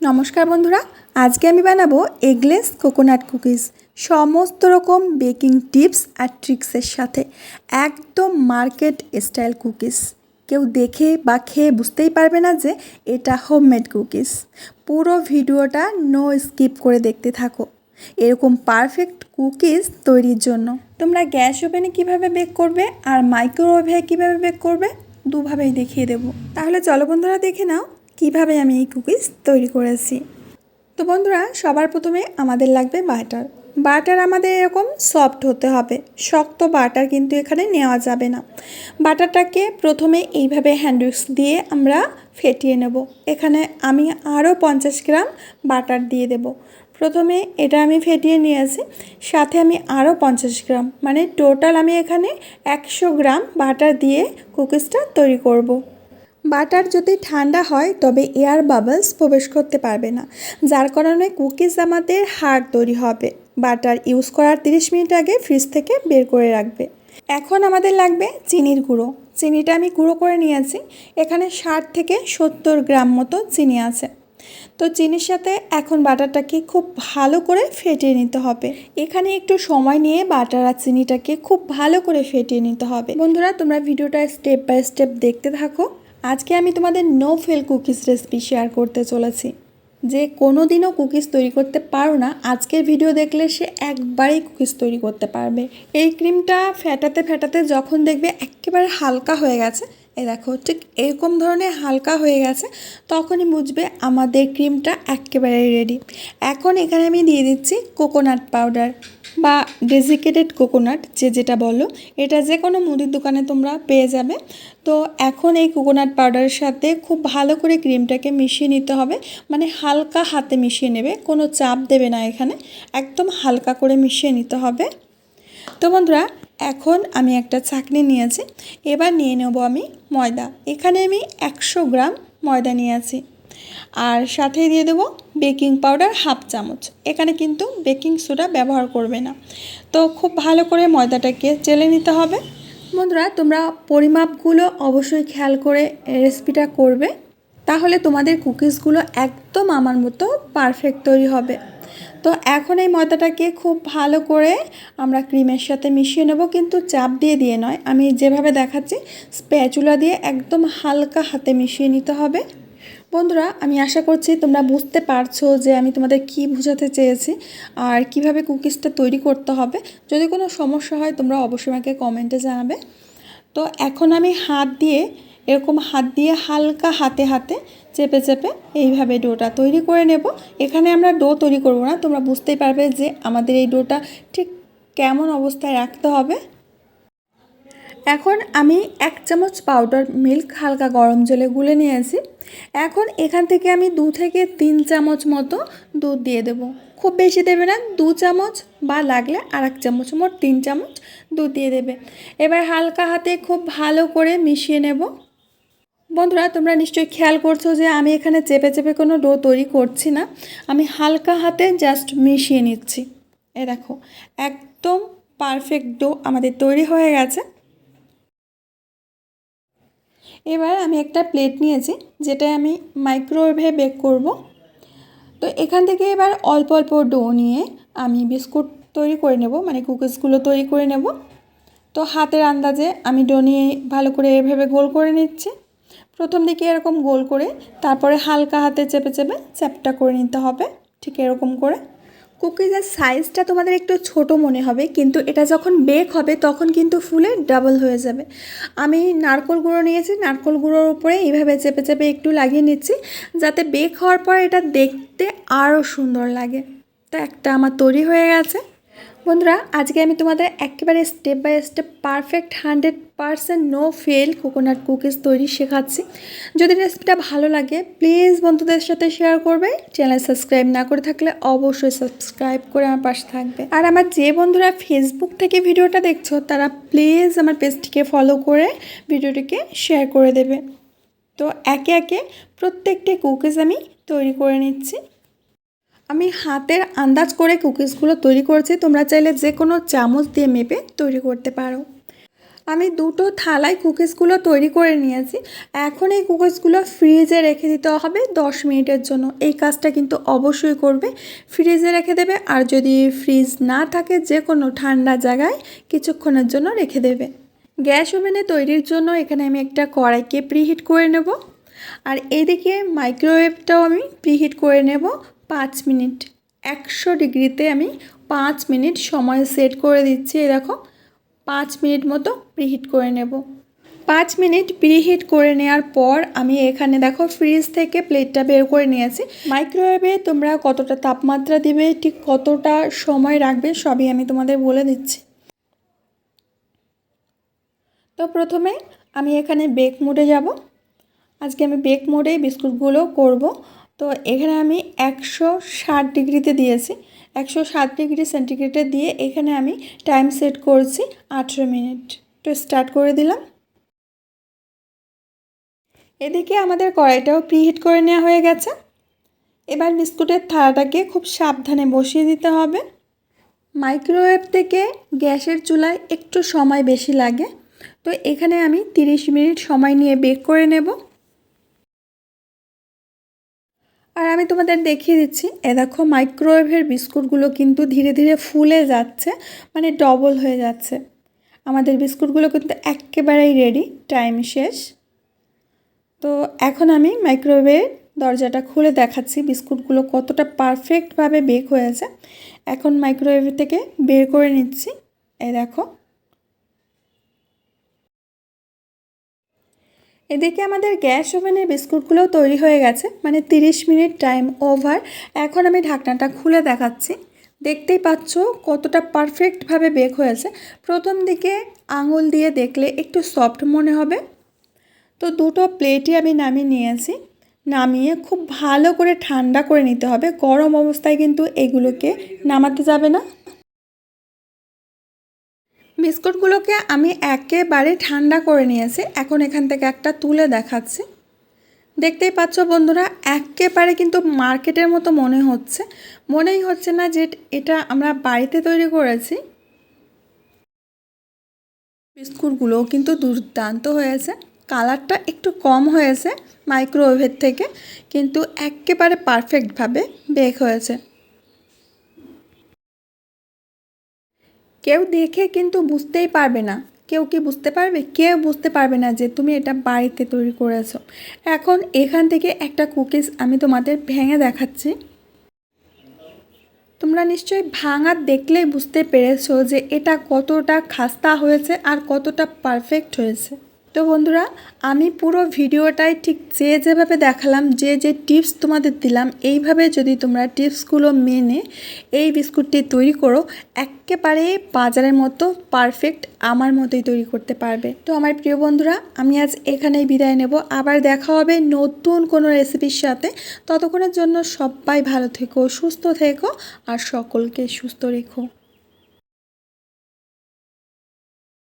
নমস্কার বন্ধুরা, আজকে আমি বানাবো এগলেস কোকোনাট কুকিজ। সমস্ত রকম বেকিং টিপস আর ট্রিক্সের সাথে একদম মার্কেট স্টাইল কুকিজ। কেউ দেখে বা খেয়ে বুঝতেই পারবে না যে এটা হোমমেড কুকিজ। পুরো ভিডিওটা নো স্কিপ করে দেখতে থাকো। এরকম পারফেক্ট কুকিজ তৈরির জন্য। তোমরা গ্যাস ওভেনে কীভাবে বেক করবে আর মাইক্রোওয়েভে কীভাবে বেক করবে দুভাবেই দেখিয়ে দেবো। তাহলে চলো বন্ধুরা দেখে নাও কীভাবে আমি এই কুকিজ তৈরি করেছি? তো বন্ধুরা, সবার প্রথমে আমাদের লাগবে বাটার। বাটার আমাদের এরকম সফট হতে হবে। শক্ত বাটার কিন্তু এখানে নেওয়া যাবে না। বাটারটাকে প্রথমে এইভাবে হ্যান্ড উইক্স দিয়ে আমরা ফেটিয়ে নেব। এখানে আমি আরও পঞ্চাশ গ্রাম বাটার দিয়ে দেব। প্রথমে এটা আমি ফেটিয়ে নিয়েছি। সাথে আমি আরও পঞ্চাশ গ্রাম মানে টোটাল আমি এখানে একশো গ্রাম বাটার দিয়ে কুকিজটা তৈরি করব। বাটার যদি ঠান্ডা হয়, তবে এয়ার বাবলস প্রবেশ করতে পারবে না, যার কারণে কুকিজ আমাদের হার্ড তৈরি হবে। বাটার ইউজ করার 30 মিনিট আগে ফ্রিজ থেকে বের করে রাখবে। এখন আমাদের লাগবে চিনির গুঁড়ো। চিনিটা আমি গুঁড়ো করে নিয়েছি। এখানে ষাট থেকে সত্তর গ্রাম মতো চিনি আছে। তো চিনির সাথে এখন বাটারটাকে খুব ভালো করে ফেটিয়ে নিতে হবে। এখানে একটু সময় নিয়ে বাটার আর চিনিটাকে খুব ভালো করে ফেটিয়ে নিতে হবে। বন্ধুরা, তোমরা ভিডিওটা স্টেপ বাই স্টেপ দেখতে থাকো। আজকে আমি তোমাদের no fail cookies recipe share করতে চলেছি। যে কোনো দিনও কুকিজ তৈরি করতে পারো না, আজকের ভিডিও দেখলে সে একবারেই কুকিজ তৈরি করতে পারবে। এই ক্রিমটা ফেটাতে ফেটাতে যখন দেখবে একেবারে হালকা হয়ে গেছে এই দেখো, ঠিক এরকম ধরনের হালকা হয়ে গেছে, তখনই বুঝবে আমাদের ক্রিমটা একেবারে রেডি এখন এখানে আমি দিয়ে দিচ্ছি কোকোনাট পাউডার বা ডেজিকেটেড কোকোনাট যে যেটা বলো। এটা যে কোনো মুদির দোকানে তোমরা পেয়ে যাবে। তো এখন এই কোকোনাট পাউডারের সাথে খুব ভালো করে ক্রিমটাকে মিশিয়ে নিতে হবে। মানে হালকা হাতে মিশিয়ে নেবে, কোনো চাপ দেবে না এখানে। একদম হালকা করে মিশিয়ে নিতে হবে। তো বন্ধুরা এখন আমি একটা চাকনি নিয়েছি। এবার নিয়ে নেব আমি ময়দা। এখানে আমি একশো গ্রাম ময়দা নিয়েছি। আর সাথে দিয়ে দেবো বেকিং পাউডার হাফ চামচ। এখানে কিন্তু বেকিং সোডা ব্যবহার করবে না। তো খুব ভালো করে ময়দাটাকে চেলে নিতে হবে। বন্ধুরা, তোমরা পরিমাপগুলো অবশ্যই খেয়াল করে রেসিপিটা করবে। তাহলে তোমাদের কুকিজগুলো একদম আমার মতো পারফেক্ট তৈরি হবে। তো এখন এই ময়দাটাকে খুব ভালো করে আমরা ক্রিমের সাথে মিশিয়ে নেব, কিন্তু চাপ দিয়ে দিয়ে নয়। আমি যেভাবে দেখাচ্ছি, স্প্যাচুলা দিয়ে একদম হালকা হাতে মিশিয়ে নিতে হবে। বন্ধুরা, আমি আশা করছি তোমরা বুঝতে পারছ যে আমি তোমাদের কি বোঝাতে চেয়েছি আর কীভাবে কুকিজটা তৈরি করতে হবে। যদি কোনো সমস্যা হয়, তোমরা অবশ্যই আমাকে কমেন্টে জানাবে। তো এখন আমি হাত দিয়ে এরকম হাত দিয়ে হালকা হাতে হাতে চেপে চেপে এইভাবে ডোটা তৈরি করে নেব। এখানে আমরা ডো তৈরি করব না, তোমরা বুঝতেই পারবে যে আমাদের এই ডোটা ঠিক কেমন অবস্থায় রাখতে হবে। এখন আমি এক চামচ পাউডার মিল্ক হালকা গরম জলে গুলে নিয়েছি। এখন এখান থেকে আমি দু থেকে তিন চামচ মতো দুধ দিয়ে দেব। খুব বেশি দেবে না, দু চামচ বা লাগলে আর এক চামচ, মোট তিন চামচ দুধ দিয়ে দেবে। এবার হালকা হাতে খুব ভালো করে মিশিয়ে নেব। বন্ধুরা, তোমরা নিশ্চয়ই খেয়াল করছ যে আমি এখানে চেপে চেপে কোনো ডো তৈরি করছি না। আমি হালকা হাতে জাস্ট মিশিয়ে নিচ্ছি। এ দেখো, একদম পারফেক্ট ডো আমাদের তৈরি হয়ে গেছে। এবার আমি একটা প্লেট নিয়েছি যেটা আমি মাইক্রোওয়েভে বেক করব। তো এখান থেকে এবার অল্প অল্প ডো নিয়ে আমি বিস্কুট তৈরি করে নেব মানে কুকিজগুলো তৈরি করে নেব। তো হাতের আন্দাজে আমি ডো নিয়ে ভালো করে এভাবে গোল করে নিচ্ছি। প্রথম দিকে এরকম গোল করে, তারপরে হালকা হাতে চেপে চেপে চ্যাপটা করে নিতে হবে, ঠিক এরকম করে। কুকিজের সাইজটা তোমাদের একটু ছোট মনে হবে, কিন্তু এটা যখন বেক হবে তখন কিন্তু ফুলে ডাবল হয়ে যাবে। আমি নারকল গুঁড়ো নিয়েছি, নারকল গুঁড়োর উপরে এইভাবে চেপে চেপে একটু লাগিয়ে নিচ্ছি, যাতে বেক হওয়ার পর এটা দেখতে আরও সুন্দর লাগে। তো একটা আমার তৈরি হয়ে গেছে। বন্ধুরা, আজকে আমি তোমাদের একেবারে step by step perfect hundred percent no fail coconut cookies তৈরি শেখাচ্ছি। যদি রেসিপিটা ভালো লাগে প্লিজ বন্ধুদের সাথে শেয়ার করবে। চ্যানেল সাবস্ক্রাইব না করে থাকলে অবশ্যই সাবস্ক্রাইব করে আমার পাশে থাকবে। আর আমার যে বন্ধুরা ফেসবুক থেকে ভিডিওটা দেখছ, তারা প্লিজ আমার পেজটিকে ফলো করে ভিডিওটিকে শেয়ার করে দেবে। তো একে একে প্রত্যেকটি কুকিজ আমি তৈরি করে নিচ্ছি। আমি হাতের আন্দাজ করে কুকিজগুলো তৈরি করেছি। তোমরা চাইলে যে কোনো চামচ দিয়ে মেপে তৈরি করতে পারো। আমি দুটো থালায় কুকিজগুলো তৈরি করে নিয়েছি। এখন এই কুকিজগুলো ফ্রিজে রেখে দিতে হবে দশ মিনিটের জন্য। এই কাজটা কিন্তু অবশ্যই করবে। ফ্রিজে রেখে দেবে আর যদি ফ্রিজ না থাকে যে কোনো ঠান্ডা জায়গায় কিছুক্ষণের জন্য রেখে দেবে। গ্যাস ওভেনে তৈরির জন্য এখানে আমি একটা কড়াইকে প্রিহিট করে নেব। আর এদিকে মাইক্রোওয়েভটাও আমি প্রিহিট করে নেব। পাঁচ মিনিট। একশো ডিগ্রিতে আমি পাঁচ মিনিট সময় সেট করে দিচ্ছি, এই দেখো। পাঁচ মিনিট মতো প্রিহিট করে নেব। পাঁচ মিনিট প্রিহিট করে নেওয়ার পর আমি এখানে দেখো ফ্রিজ থেকে প্লেটটা বের করে নিয়েছি। মাইক্রোওয়েভে তোমরা কতটা তাপমাত্রা দিবে, ঠিক কতটা সময় রাখবে, সবই আমি তোমাদের বলে দিচ্ছি। তো প্রথমে আমি এখানে বেক মোডে যাব। আজকে আমি বেক মোডে বিস্কুটগুলো করব। তো এখানে আমি একশো ষাট ডিগ্রিতে দিয়েছি, একশো ষাট ডিগ্রি সেন্টিগ্রেডে দিয়ে এখানে আমি টাইম সেট করছি আঠেরো মিনিট। তো স্টার্ট করে দিলাম। এদিকে আমাদের কড়াইটাও প্রিহিট করে নেওয়া হয়ে গেছে। এবার বিস্কুটের থালাটাকে খুব সাবধানে বসিয়ে দিতে হবে। মাইক্রোওয়েভ থেকে গ্যাসের চুলায় একটু সময় বেশি লাগে। তো এখানে আমি 30 মিনিট সময় নিয়ে বেক করে নেব। আর আমি তোমাদের দেখিয়ে দিচ্ছি। এ দেখো মাইক্রোওয়েভের বিস্কুটগুলো কিন্তু ধীরে ধীরে ফুলে যাচ্ছে মানে ডবল হয়ে যাচ্ছে। আমাদের বিস্কুটগুলো কিন্তু একেবারেই রেডি টাইম শেষ। তো এখন আমি মাইক্রোওয়েভের দরজাটা খুলে দেখাচ্ছি, বিস্কুটগুলো কতটা পারফেক্টভাবে বেক হয়েছে। এখন মাইক্রোওয়েভ থেকে বের করে নিচ্ছি। এ দেখো এদিকে আমাদের গ্যাস ওভেনের বিস্কুটগুলোও তৈরি হয়ে গেছে মানে 30 মিনিট টাইম ওভার। এখন আমি ঢাকনাটা খুলে দেখাচ্ছি। দেখতেই পাচ্ছ কতটা পারফেক্টভাবে বেক হয়েছে। প্রথম দিকে আঙুল দিয়ে দেখলে একটু সফট মনে হবে। তো দুটো প্লেটই আমি নামিয়ে নিয়েছি। নামিয়ে খুব ভালো করে ঠান্ডা করে নিতে হবে। গরম অবস্থায় কিন্তু এগুলোকে নামাতে যাবে না। বিস্কুটগুলোকে আমি একেবারে ঠান্ডা করে নিয়েছি। এখন এখান থেকে একটা তুলে দেখাচ্ছি। দেখতেই পাচ্ছ বন্ধুরা, একেবারে কিন্তু মার্কেটের মতো মনে হচ্ছে। মনেই হচ্ছে না যে এটা আমরা বাড়িতে তৈরি করেছি। বিস্কুটগুলো কিন্তু দুর্দান্ত হয়েছে। কালারটা একটু কম হয়েছে মাইক্রোওয়েভের থেকে, কিন্তু একেবারে পারফেক্টভাবে বেক হয়েছে। কেউ দেখে কিন্তু বুঝতেই পারবে না। কেউ কি বুঝতে পারবে? কেউ বুঝতে পারবে না যে তুমি এটা বাড়িতে তৈরি করেছ। এখন এখান থেকে একটা কুকিজ আমি তোমাদের ভেঙে দেখাচ্ছি। তোমরা নিশ্চয়ই ভাঙা দেখলেই বুঝতে পেরেছ যে এটা কতটা খাস্তা হয়েছে আর কতটা পারফেক্ট হয়েছে। তো বন্ধুরা, আমি পুরো ভিডিওটাই ঠিক যে যেভাবে দেখালাম, যে যে টিপস তোমাদের দিলাম, এইভাবে যদি তোমরা টিপসগুলো মেনে এই বিস্কুটটি তৈরি করো, একেবারে বাজারের মতো পারফেক্ট আমার মতোই তৈরি করতে পারবে। তো আমার প্রিয় বন্ধুরা, আমি আজ এখানেই বিদায় নেব। আবার দেখা হবে নতুন কোনো রেসিপির সাথে। ততক্ষণের জন্য সবাই ভালো থেকো, সুস্থ থেকো, আর সকলকে সুস্থ রেখো।